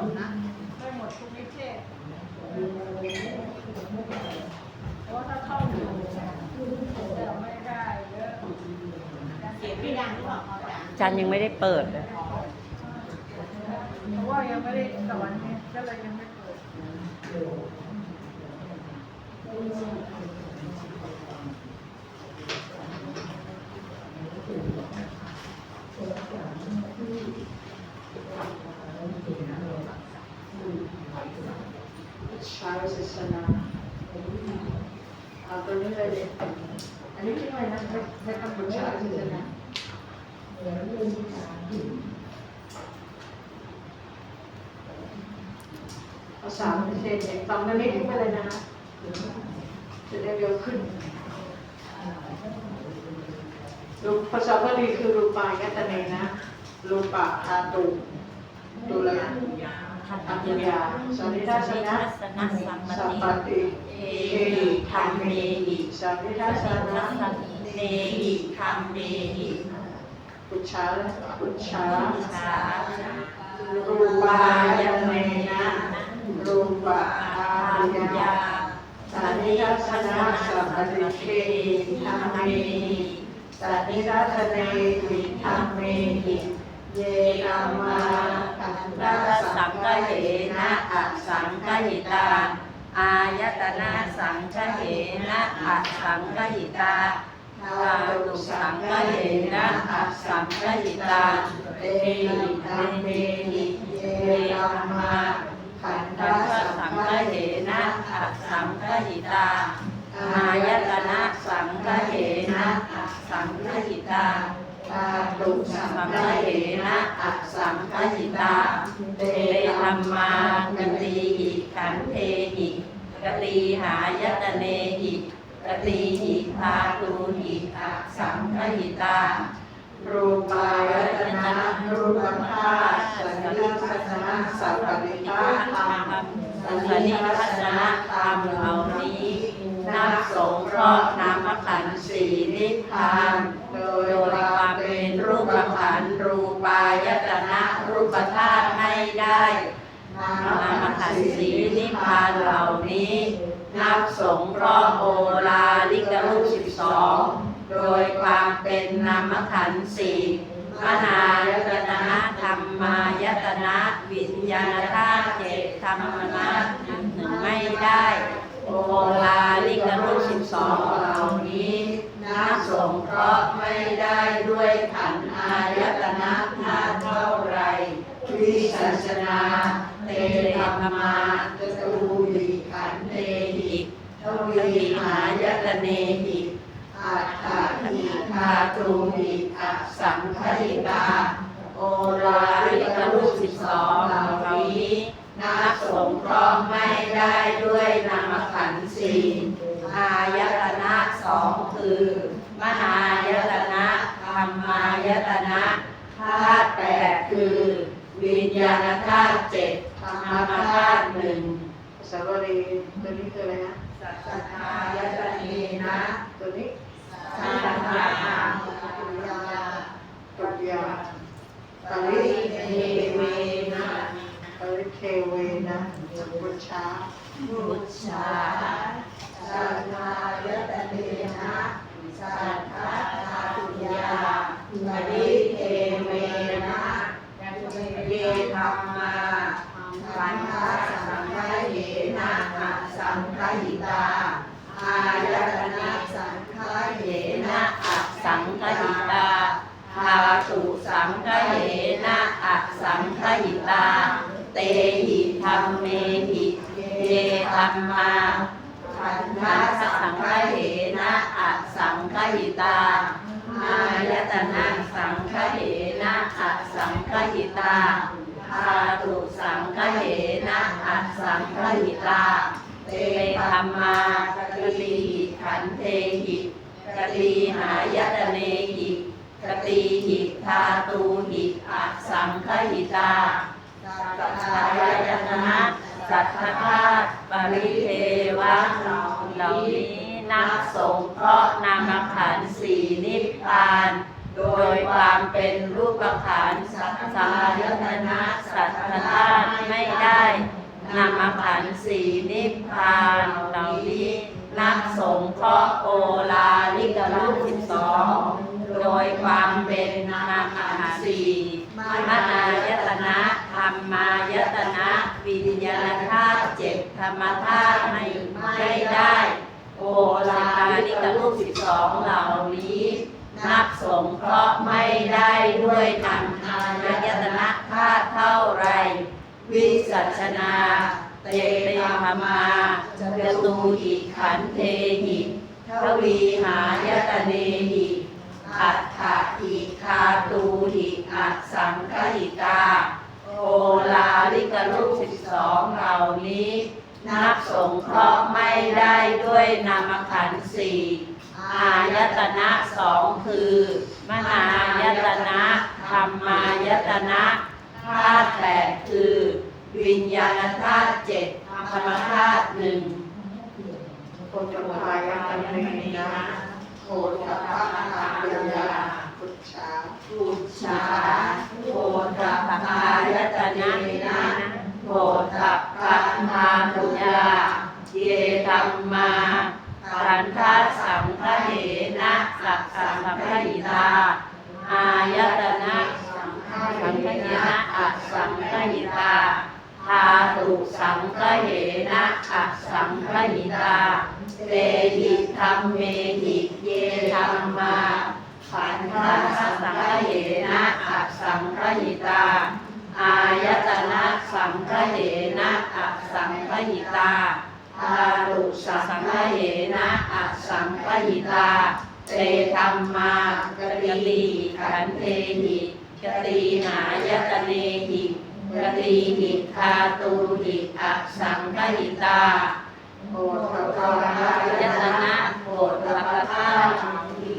ดนะไม่หมดทุกนิเทศเพราะว่าถ้าท่องอยู่จะไม่ได้เยอะเสียงไม่ดังหรือเปล่าอาจารย์อาจารย์ยังไม่ได้เปิดเลยเพราะว่ายังไม่ได้สวรรค์เนี่ยก็เลยยังไม่เปิด ชาวศาสนาเอาตัวนี้เลยดิอันนี้ชื่ออะไรนะให้ให้คำบูชาศาสนาเรื่องที่สามเปอร์เซ็นต์เนี่ยสองอันนี้ทิ้งไปเลยนะคะจะได้เร็วขึ้นรูปภาษาบาลีคือรูปายตเนนะรูปะธาตุตุลา อัญญาสันนิทัสนะสัมปติเอหิธรรมเมหิสันนิทัสนะเนหิธรรมเนหิปุชชาปุชชาสารูปายเมนะรูปะอาญญาสันนิทัสนะสัมปติเอหิธรรมเมหิสันนิทัสเนหิธรรมเมหิ เยนามาคันตัสัสังกเหนะอสังกหิตา อายตนะสังกเหนะอะสังกหิตาทาตุสังกเหนะอะสังกหิตาเตหิธัมเมหิเยธัมาขันธทัสสังกเหเหนะอสังกหิตา อายตนะสังกเหนะอะสังกหิตาาตุสัสังงฆกเหนะนะอะสังกหิตาเตธัธัมมากันติตีหิขันเทหิกตีหายตเนหิกตีหิทาตูหิอะสังคหิตารูปายตนะรูปธาตุสันนิทัสนะสัพพิทาธรรมสันนิทัศนธรรมเหล่านี้นับสงเคราะห์ ปธาตุไม่ได้นานามมขัขันสีนิพพานเหล่านี้ นับสงราะโอลาลิกรูปสิบสองโดยความเป็นนามขันธ์สี่มหายตนะธรรมายตนะวิญญาณธาตุเจ็ดธรรมนะหนึ่งไม่ได้ โอลาลิกรูปสิบสองเหล่านี้นับสงเคราะห์ไม่ได้ด้วยขันอายตนะธาตุเท่า วิสัชนาเตธรรมาจตูหิขันเตหิทวีหายตเนหิอัตถาหิทาตูหิอัสังคหิตาโอลาลิกรูปสิบสองเหล่านี้นับสงเคราะห์ไม่ได้ด้วยนามขันธ์สี่อายตนะสองคือ มหายตนะธรรมายตนะธาตุแปดคือ วิญญาณธาตุเจ็ดธรรธมรรมธาธาตุตุหนึ่งสวรีตัวนี้คืออะไรนะสัทธายตเนนะตัวนี้สัทธาตุยาปริเทเวนะปริเทเวนะบุชาบุชชาสัทธายตเนนะสัทธาทาตุยาปริเทเวนะ เยธรรมาขันธาสังฆเหนะอะสังฆหิตา อายตนะสังฆเหเหนะอะสังคหิตาทาตุสังคเหนะอะสังคหิตา เตหิธรรมเมหิเยธรรมาขันธาสังฆเหเหนะอะสังคหิตา อายตนะสังคเหนะอะสั งคหิตาทาตุสังคเหนะอะสังคหิตาเตธรรมากติหิขันเทหิกติหายตเนหิกติหิทาตูหิอะสังคหิตาสัทธายตนะสัทธาธาตุปริเทวะเหล่านี้นับสงเคราะห์นามขันธ์สี่นิพพาน โดยความเป็นรูปขันธ์สัทธายตนะสัทธาธาตุไม่นิพพานเหล่านี้นักสงเคราะห์โอลาลิกรูปสิบสองโดยความเป็นนามขันสีมนายตนะธรรมายตนะวิญญาณธาตุเจ็ดธรรมธาตุไม่ไม่ได้ โอลาลิกรูปสิบสองเหล่านี้ นับสงเคราะห์ไม่ได้ด้วยนำอายตนะธาตุเท่าไร วิสัชนาเตตธรรมาจตูหิขันเทหิทวีหายตเนหิอัฏฐหิคาตูหิอัสสังคหิตาโอลาลิกรูปสิบสองเหล่านี้ นับสงเคราะห์ไม่ได้ด้วยนามขันธ์สี่ อายตนะสองคือ มหายตนะธรรมายตนะธาตุแปดคือ วิญญาณธาตุเจ็ดธรรมธาตุหนึ่งปุจพายะตัมเนนะโหตพะอาหารยาพุทธาอุชาโพธปพายตนะนะโพธปะพาตุยาเยธรรมา ขันธสังฆเหนะสักสังฆหิตา อายตนะสังฆเหนะอัสสังฆหิตาธาตุสังฆเหนะอัสสังฆหิตาเตหิธรรมเมหิเยธรรมาขันธสังฆเหนะอัสสังฆหิตา อายตนะสังฆเหนะอัสสังฆหิตา ทาตุสังฆเหนะอัสังปหิตาเตธรรมากติขันเทหิกตีหายตเนหิกตีหิทาตุหิอัสังปหิตาโหตพายะยตนะโปรดรับประทานี้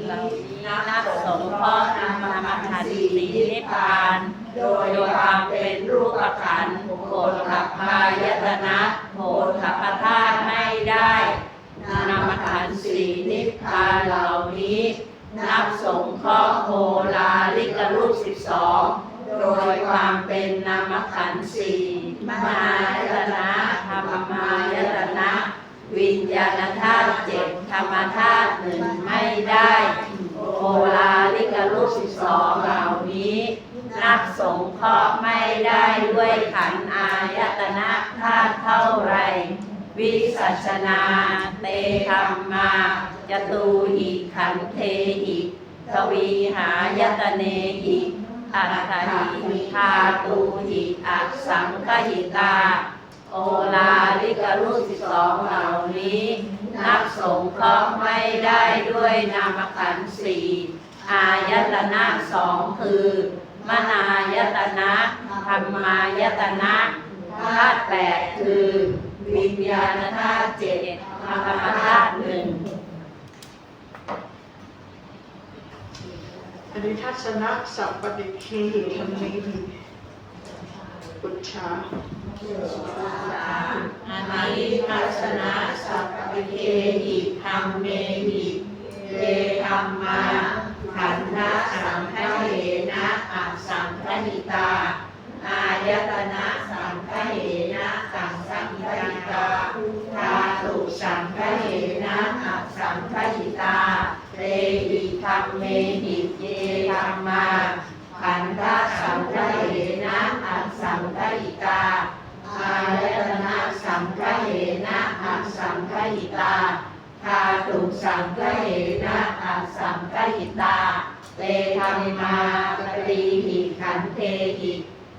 นับสงเคราะห์นามธรรมขันธ์สีนิ พพาน โดยความเป็นรูปขันธ์โปรดขับพายตนะโปรดขับประทาไม่ได้นามขันธ์สีนิพพานเหล่านี้ นับสงเคราะห์โหราลิกรูปสิบสองโดยความเป็นนามขันธ์สี่มหายตนะธรรมายตนะวิญญาณธาตุเจ็ดธรรมธาตุหนึ่งไม่ได้โอลาลิกรูปสิบสองเหล่า บสงเคราะห์ไม่ได้ด้วยขันอายตนะธาตุเท่าไร วิสัชนาเตธรรมาจตูหิขันเทหิทวีหายตเนหิอัตถหิคาตูหิอัสสังคหิตา โอลาลิกรูปสิสองเหล่านี้ นับสงเคราะห์ไม่ได้ด้วยนามขันสี่อายตนะสองคือ มนายตนะธรรมายตนะธาตุแปดคือ วิญญาณธาตุเจ็ดธรรมธาตุหนึ่งอนิทัศนะสัพปฏิคีหิธรรมเนหิพุทธาอานิทัศนะสัพพิเคหิธรรมเมหิเยธรรมา ขันธสังฆเหนะอัสังฆหิตา อายตนะสังฆเหนะสังฆหิตาธาตุสังฆเหนะอัสังฆหิตาเตหิธรรมเมหิเยธรรมาขันธะสังฆเหนะอัสังฆหิตาอายตนะสังฆเหนะอัสังฆหิตา ธาตุสังฆเหนะอัสสังฆหิตาเตธรรมากติหิขันเทหิ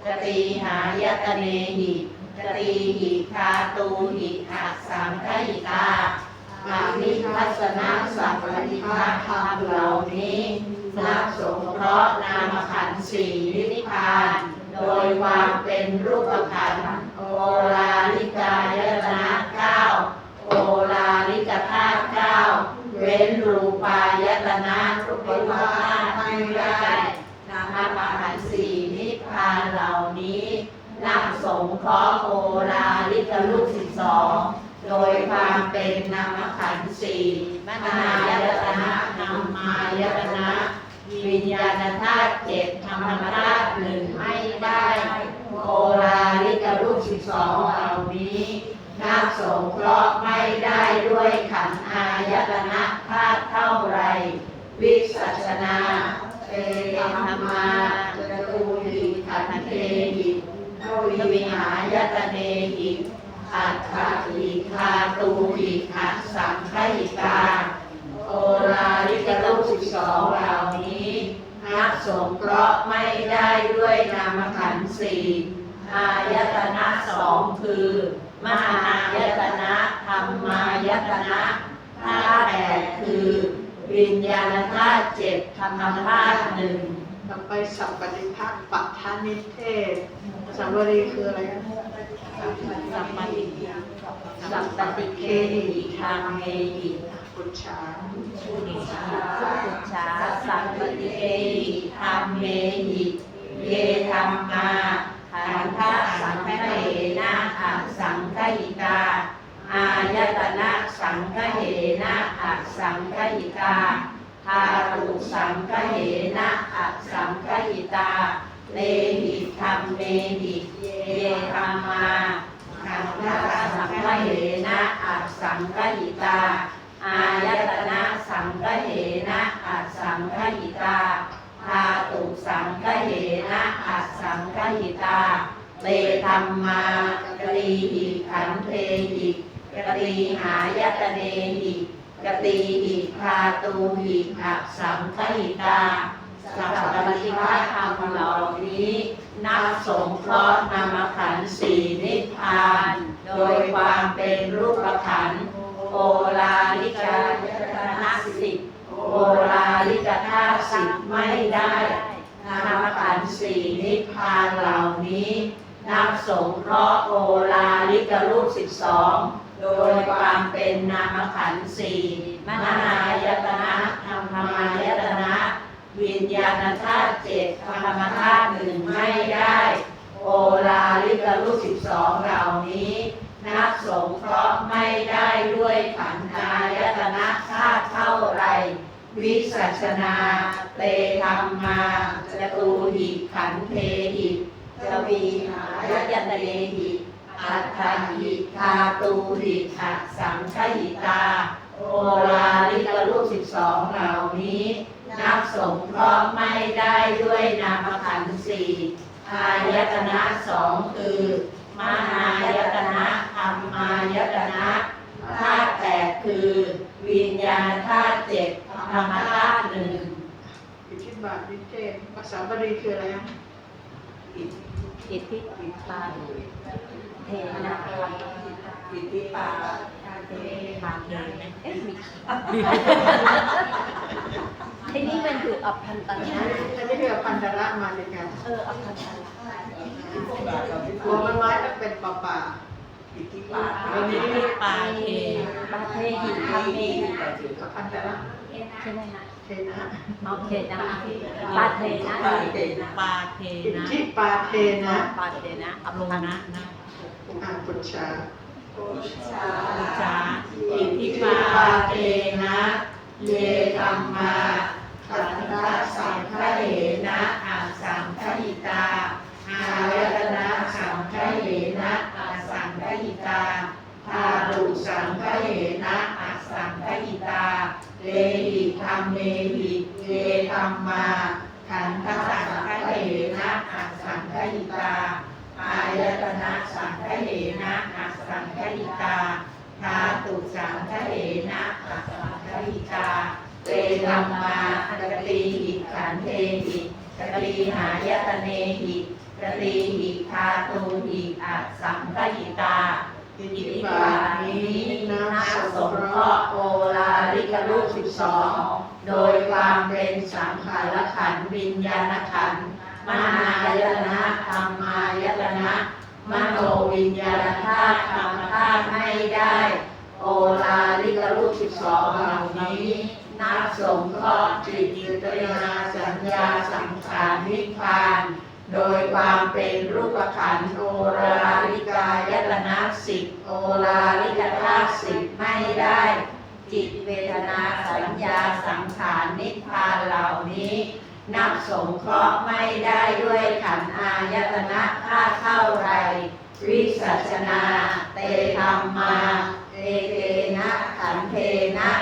กติหายตเนหิกติหิคาตูหิอัสสังฆหิตาอามิทัศนะสัพพิภาธรรมเหล่านี้นับสงเคราะห์นามขันธ์สี่นิพพาน โดยความเป็นรูปขันธ์โอลาลิกายตนะเก้าโอลาลิกธาตุเก้าเว้นรูปายตนะรูปธาตุไม่ได้นามขันสี่นิพพานเหล่านี้นับสงเคราะห์โอลาลิกรูปสิบสองโดยความเป็นนามขันธ์สี่มนายตนะธรรมายตนะวิญญาณธาตุเจ็ดธรรมธาตุหนึ่งไม่ได้โอลาลิกรูปสิบสองเหล่านี้ นับสงเคราะห์ไม่ได้ด้วยขันอายตนะธาตุเท่าไร วิสัชนาเตธรรมาจตูหิขันเทหิทวิหายตเนหิอัตถหิคาตูหิขัสสังคหิตาโอลาลิกรูปสิบสองเหล่านี้นับสงเคราะห์ไม่ได้ด้วยนามขันธ์สี่อายตนะสองคือ มหา ตนะธาตุแปดคือ วิญญาณธาตุเจ็ดธรรมธาตุหนึ่งต่อไปสัพปฏิภาคปัฏฐานิเทศสัมวรีคืออะไรนะสัมปติสัมปติเคหิทางเมหิปุจฉาพุทธาพุทธาสัมปติเอหิธรรมเมหิเยธรรมาขันธสังฆเหนะอัสังฆหิตา อายตนะสังฆเหนะอัสังฆหิตาทารุสังฆเหนะอัสังฆหิตา เลหิธรรมเมหิเยธรรมาขันธสังฆเหนะอัสังฆหิตา อายตนะสังฆเหนะอัสสังฆหิตาธาตุสังฆเหนะอัสสังฆหิตาเตธรรมากรีหิขันเทหิ กรีหายตเนหิกตีหิคาตูหิอัสสังฆหิตาสัพพะทิวัธรรมเหล่านี้นับสงเคราะห์นามขันสีนิพพาน โดยความเป็นรูปขันโอลาลิกายตนะสิบโอลาลิกธาสิไม่ได้นามขันสีนิพพานเหล่านี้ นับสงเคราะห์โอลาลิกรูปสิบสองโดยความเป็นนามขันธ์สี่มหายตนะธรรมายตนะ วิญญาณธาตุเจ็ดธรรมธาตุหนึ่งไม่ได้ โอลาลิกรูปสิบสองเหล่านี้ นับสงเคราะห์ไม่ได้ด้วยขันธายตนะธาตุเท่าไร วิสัชนา เตธรรมาจตูหิขันเทหิ จวีหายตเนหิอัตถหิคาตูหิอัสสังขหิตาโอลาลิกรูปสิบสองเหล่านี้ นับสงเคราะห์ไม่ได้ด้วยนามขันธ์สี่อายตนะสองคือ มหายตนะธรรมายตนะธาตุแปดคือ วิญญาณธาตุเจ็ดธรรมธาตุหนึ่งอิทธิบาทนิเทศภาษาบาลีคืออะไรนะ อิทธิปิปาเทนะอิทธิปาเทปาเทเอ๊ะมีทีนี่มันคืออัพพันตันนะอันนี้คืออัพันธระมาในการเอออัพพันตันตัวไม้ไม้ต้องเป็นป่าป่าอิทธิปาอันนี้ปาเทปาเทหินทำเมหิพันธระใช่ไหมนะ นะโอเคนะปาเทนะปาเทนะปาเทอิทนะธิปาเทนะปาเทนะอัพลงพันนะนะอ่าปุจฉาจาอิทธิปาเทนะเยธรรมาขันธสังฆเหนะอัสังฆหิตาอายตนะสังฆเหนะอัสังฆหิตาทารุสังฆเหนะอัสังฆหิตาเลหิ ธรรมเมหิเยธรรมาขันธสังฆเหนะอัสังฆิตา อายตนะสังฆเหนะอัสังฆิตาธาตุสังฆเหนะอัสสังฆิตาเตธัมมากตีหิขันเทหิกตีหายตเนหิกตีหิคาตูหิอัสสังฆิตาอิทอิธิทธิบารี รูปสิบสองโดยความเป็นสังขารขันธ์วิญญาณขันธ์มหายตนะธรรมายตนะมโนวิญญาณธาตุธรรมธาตุให้ได้โอลาลิกรูปสิบสองเหล่านี้นับสงเคราะห์จิตจิตวิญญาณสัญญาสังขารนิพพาน โดยความเป็นรูปขันธ์โอลาลิกายตนะสิบโอลาลิกธาตุสิบไม่ได้ จิตเวทนาสัญญาสังขารนิพพานเหล่านี้ นับสงเคราะห์ไม่ได้ด้วยขันอายตนะธาเท่าไร วิสัชนา เตธรรมาเอเกนะขันเทนะ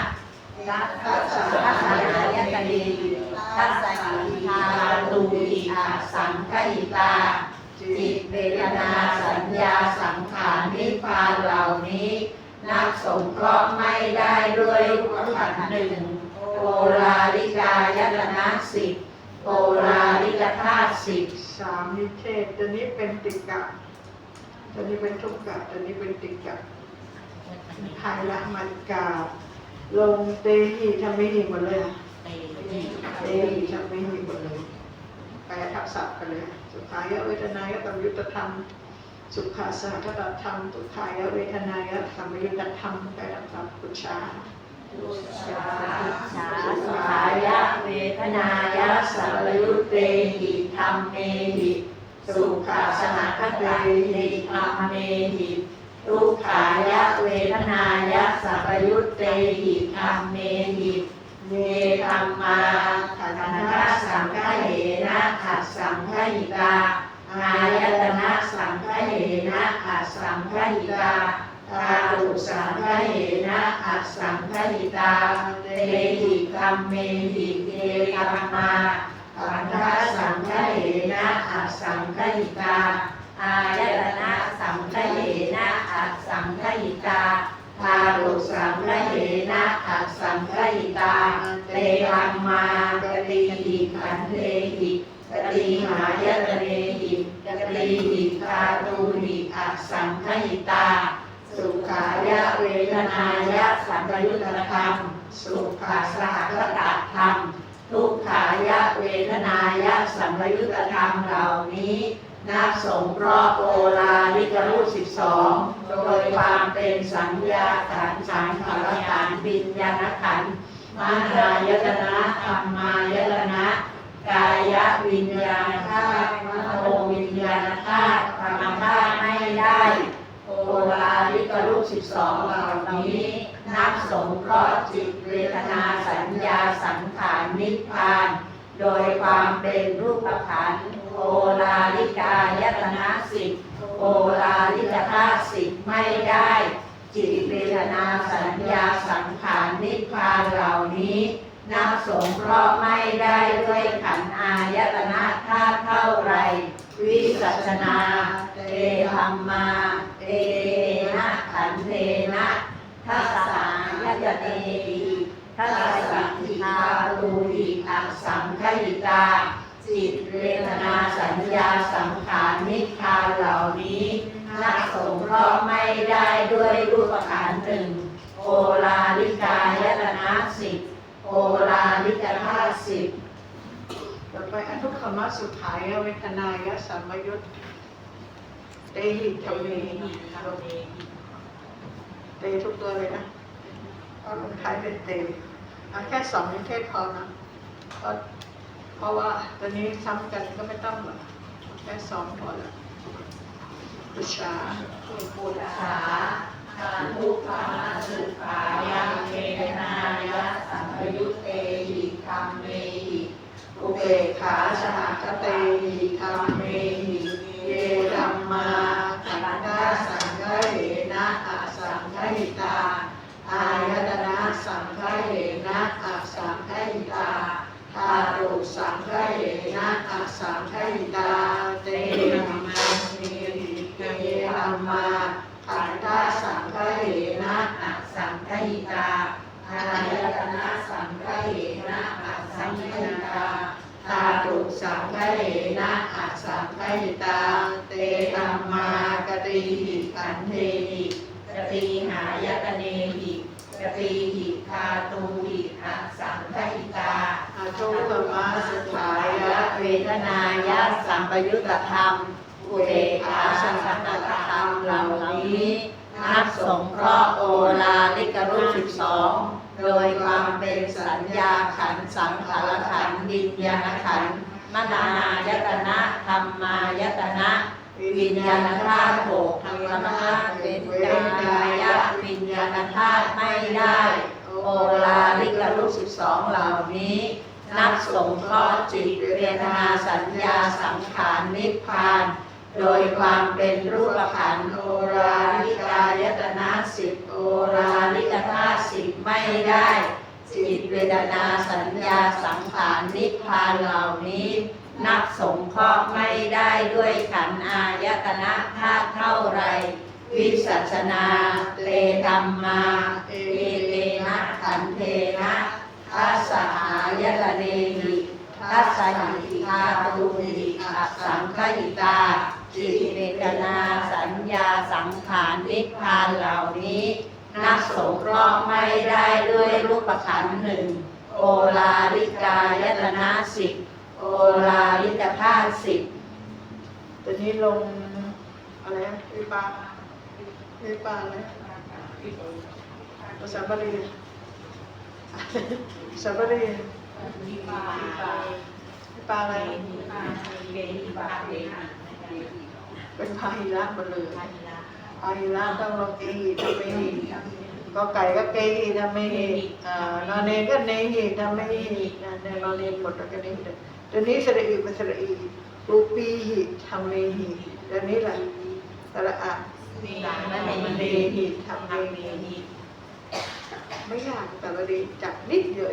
ทัสสะทัสสะยตนีทัสสะทาตูอิอาสังคหิตา จิตเวทนาสัญญาสังขารนิพพานเหล่านี้ นับสงเคราะห์ไม่ได้ด้วยรูปขันธ์หนึ่งโอลาลิกายตนะสิบโอลาลิกธาตุสิบสามนิเทศตัวนี้เป็นติกะตัวนี้เป็นทุกกะตัวนี้เป็นติกะภายละมันกาลงเตหีทำไม่หีหมดเลยอะเตหีเตหีทำไม่หีหมดเลยแปลทับศัพท์ไปเลย สุขายะเวทนายะตมยุตธรรม สุขาสหทธรรมทุกขายะเวทนายะสัมยุตธรรมแปลทับศัพท์ปุชาสุขายะเวทนายะสัพยุตเตหิธรรมเมหิสุขาสหคตาหิธรรมเมหิทุกขายะเวทนายะสัพยุตเตหิธรรมเมหิเมธรรมาขันธสังฆเหนะขัดสังฆหิตา อายตนะสังฆเหนะขัสังฆหิตาตาตุสังฆเหนะอัสังฆหิตาเตหิกัมเมหิเตกัมมาขันธสังฆเหนะอัสังฆหิตาอายตนะสังฆเหนะอัสสังฆหิตา ยะเวทนายะสัมปยุตธรรม สุขาสหคตธรรม ทุกขายะเวทนายะสัมปยุตธรรมเหล่านี้นับสงเคราะห์โอลาลิกรูสิบสองโดยความเป็นสัญญาขันสังขารขันธ์วิญญาณขันธ์มหายตนะธรรมายตนะกายวิญญาณธาตุมโนวิญญาณธาตุธรรมธาตุไม่ได้ โอลาลิกรูปสิบสองเหล่านี้ นับสงเคราะห์จิตเวทนาสัญญาสังขารนิพพาน โดยความเป็นรูปขันธ์โอลาลิกายตนะสิบโอลาลิกธาสิบไม่ได้ จิตเวทนาสัญญาสังขารนิพพานเหล่านี้นับสงเคราะห์ไม่ได้ด้วยขันอายตนะธาตุเท่าไร วิสัชนาเตธรรมา เตนะขันเทนะทัสสายตเตหิทัสสะทิทาตูหิอัสสังขหิตา จิตเวทนาสัญญาสังขารนิพพานเหล่านี้นักสงเคราะห์ไม่ได้ด้วยรูปขันหนึ่งโอลาลิกายตนะสิบโอลาลิกธาสิบต่อไปอนุขมสุขายเวทนายะสัมยุตเตหิทำ เมหิทำเมเตทุกตัวเลยนะเอาลงท้ายเป็นเตเอาแค่สองนิเทศพอนะเพราะเพราะว่าตัวนี้ซ้ำกันก็ไม่ต้องหรอกแค่สองพอละปุชาปุถาทาทุกขาสุขายะเวทนายะสัมปยุตเตหิธรรมเมหิอุเบขาสหคเตหิธรรมเมหิ มาขันธาสังฆเหนะอะสังฆหิตา อายตนะสังฆเหนะอะสังฆหิตาทารุสังฆเหนะอะสังฆหิตา เตธรรมาเมหิเยธรรมาขันธาสังฆเหนะอะสังฆหิตา อายตนะสังฆเหนะอะสังฆหิตาทารุสังฆเหนะอะสังฆหิตา เตธรรมากติหิขันเทหิกติหายตเนหิกติหิคาตูหิอะสังฆหิตา อาทุกขมาสุขายายะะ เวท นายะสัมปยุตธรรมอุเบกขาสังฆธรรมเหล่านี้นับสงเคราะห์โอลาลิกรูปสิบสองโดยความเป็นสัญญาขันสังขารขันธ์วิญญาณขันธ์มนายตนะธรรมายตนะวิญญาณธาตุหกธรรมธาตุเป็นกายะวิญญาณธาตุไม่ได้ โอลาลิกรูปสิบสองเหล่านี้ นับสงเคราะห์จิตเวทนาสัญญาสังขารนิพพาน โดยความเป็นรูปขันธ์โอราลิกาสิบโอราลิกธาตุสิบไม่ได้จิตเวทนาสัญญาสังขารนิพพานเหล่านี้ นับสงเคราะห์ไม่ได้ด้วยขันธ์อายตนะธาตุเท่าไร วิสัชนาเลธรรมาเอเลนะขันเทนะทัสสหา ยตเนหิทัสสหิทาตุหิอัสังคหิตาจิตเวทนาสัญญาสังขารนิพพานเหล่านี้นักสงเคราะห์ไม่ได้ด้วยรูปขันธ์หนึ่งโอลาลิกายตนะสิบโอลาลิกธาตุสิบตอนนี้ลงอะไรนะวิปาวิปาอะไรภาษาบาลีภาษาบาลี วิปาวิปาอะไรเวหิปาเวหิเป็นพาหิระหมดเลยปาหิระพาหิระต้องลงเอหิทำเมหิก็ไก่ก็เกหิทำเมหิอ่านอนเนก็เนหิทำเมหินะเนี่ยนอนเนหมดก็เนหิตอนนี้สระอีเป็นสระอีรูปีหิทำเมหิตอนนี้แหละสระอะเวสาหิทำเมทำเมหิหิไม่ยากแต่ละดีจับนิดเดียว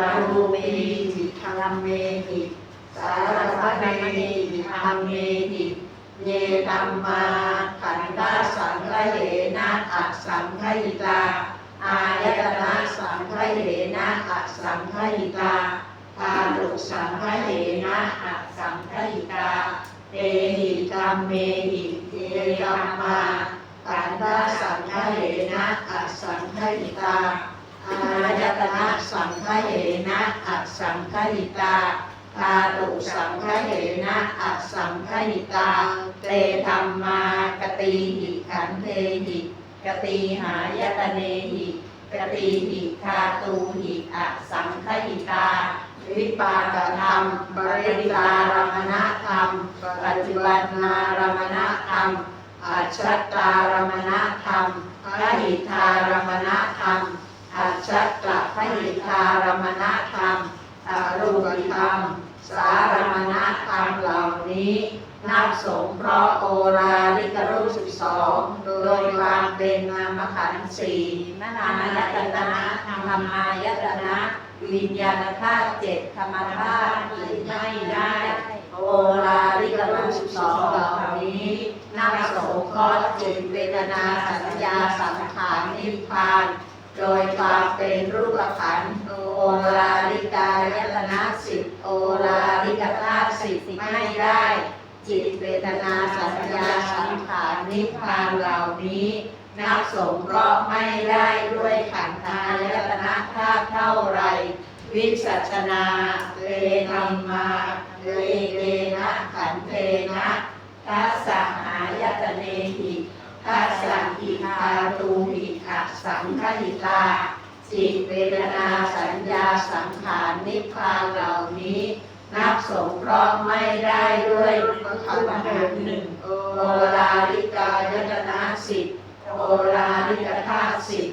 าวิปาเกหิธรรมเมหิปริการามเนหิธรรมเมหิปัจจุปันนารามเนหิธรรมเมหิอาชัตตารามเนหิธรรมเมหิปหิทารามเนหิธรรมเมหิอาชัตตะปหิทารามเมหิอารูปีหิธรรมเมหิสารมเนหิธรรมมหิเยธรรมาขันธาสังฆเหนะอัสสังฆหิตา อายตนะสังฆเหนะอัสสังฆหิตาทาตุสังฆเหนะอัสสังฆหิตาเตหิธรรมเมหิเยธรรมาขันธาสังฆเหนะอัสสังฆหิตา อายตนะสังฆเหนะอัสังฆหิตาทาตุสังฆเหนะอัสังฆหิตา เตธรรมากตีหิขันเทหิกตีหายตเนหิกตีหิทาตูหิอัสังฆหิตา วิปากธรรมปริการมณธรรมปัจจุบันนารมณธรรมอัจฉตารมณธรรมพหิทารมณ ธรรมอัจฉตะพหิทารมณธรรมอรูปธรรม สารมณธรรมเหล่านี้นับสงเคราะห์โอราลิกรูปสิบสองโดยความเป็นนามขันธ์สี่มนายตนะธรรมายตนะวิญญาณธาตุเจ็ดธรรมธาตุอื่นไม่ได้โอราลิกรูปสิบสองเหล่านี้นับสงเคราะห์จิตเวทนาสัญญาสังขารนิพพาน โดยความเป็นรูปขันธ์โอราลิกายตนะสิบโอราลิกธาตุสิบไม่ได้ จิตเวทนาสัญญาสังขารนิพพานเหล่านี้ นับสงเคราะห์ไม่ได้ด้วยขันธายตนะธาตุเท่าไร วิสัชนาเลธรรมาเลเกนะขันเทนะทัสสหายตเนหิ ทัสสะหิทาตูหิอัสสังคหิตาจิตเวทนาสัญญาสังขารนิพพานเหล่านี้ นับสงเคราะห์ไม่ได้ด้วยขันธ์หนึ่งโอลาลิกายตนะสิบโอลาลิกธาตุสิบ